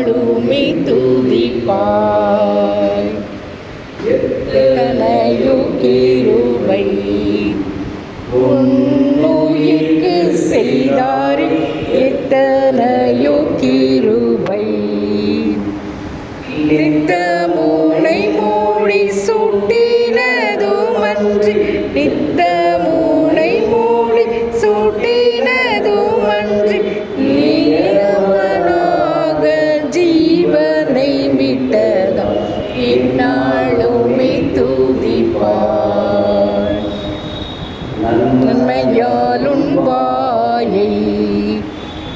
நாளுமே துதிப்பாய் எத்தனையோ கிருபை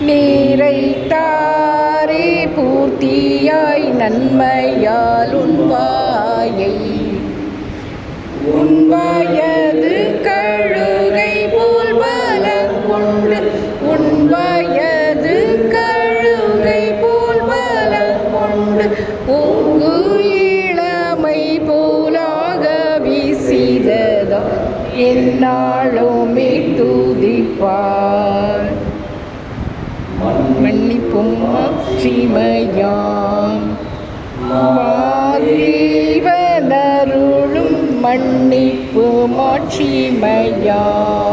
நீரைத்தாரே பூர்த்தியாய் நன்மையால் வாயை. உன் கழுகை போல் பலம் கொண்டு கழுகை போல் பலம் கொண்டு உங்கு இளமை போலாக வீசிததா என்னாலும் துதிப்பார். மன்னிப்பும் அச்சிமையாம் வாதீவனருளும் மன்னிப்பு மாட்சிமையாம்.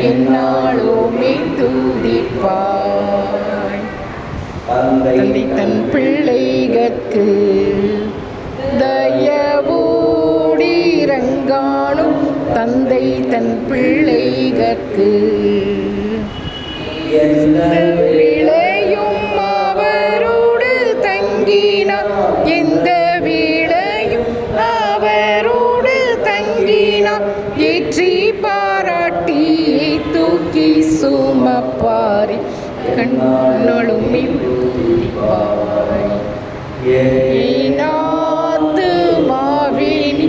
என்னாலுமே துதிப்பாய் தந்தை தன் பிள்ளைகற்கு தயவோடிரங்கானும் தந்தை தன் பிள்ளைகற்கு விளையும் பாராட்டி தூக்கி சுமப்பாரி கண்ணொழுமி ஏனாத்து மாவினி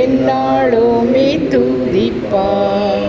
என்னாலுமே துதிப்பார்.